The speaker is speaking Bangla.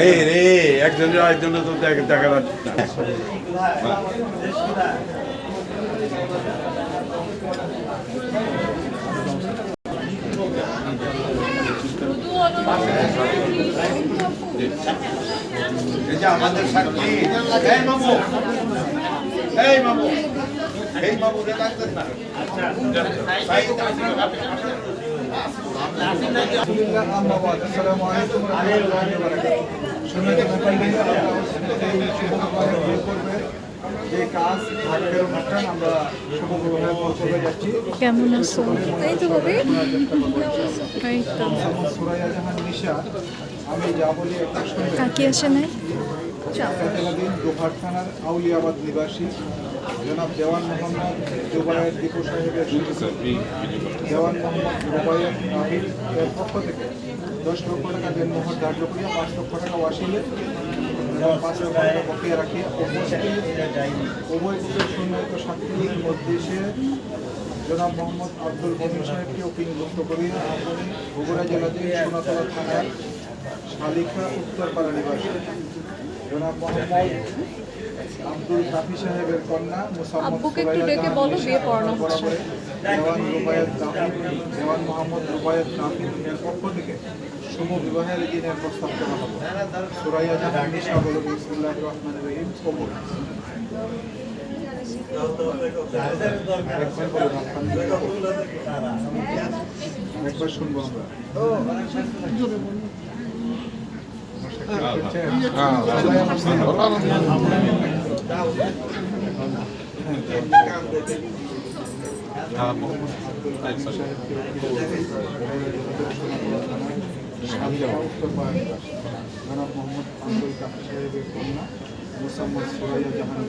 এই রে একজনের আরেকজনের তো দেখা যাচ্ছে আমাদের সাক্ষী। এই মামু। এই মামু রে ডাকতেন না। কেমন আছো? এই তো হবে কাকি আসে নাই? থানার আউলিয়াবাদ নিবাসী জনাব দেওয়ান মোহাম্মদ জুবায়ের দীপু সাহেবের দেওয়ান মোহাম্মদ রুবায়ের নাহিদ এর পক্ষ থেকে দশ লক্ষ টাকা দেনমোহর ধার্য করিয়া পাঁচ লক্ষ টাকা ওয়াসিলে পাঁচ লক্ষ টাকা বকেয়া রাখিয়া উভয় পক্ষের সম্মানিত সাক্ষীর উদ্দেশ্যে জনাব মোহাম্মদ আব্দুল মমিন সাহেবকে ওকিলভুক্ত করিয়া আপনি বগুড়া জেলাধীন সোনাতলা থানার শালিখা উত্তরপাড়া নিবাসী জনাব মোহাম্মদ আব্দুল কাফি সাহেবের কন্যা মুসাম্মদ আব্বুকে একটু ডেকে বলো, বিয়ে পড়ানো হচ্ছে। দেওয়ান রুবায়ত নাফিদ দেওয়ান মোহাম্মদ রুবায়ত নাফিদ এর পক্ষ থেকে শুভ বিবাহের দিনের প্রস্তাব করা হবে। সুরাইয়া জাহান নিশা বলুন বিসমুল্লাহ রহমান রহিম কবুল। একবার শুনব আমরা। জনাব মোহাম্মদ আব্দুল কাফি সাহেবের কন্যা মুসাম্মদ সুরাইয়া জাহান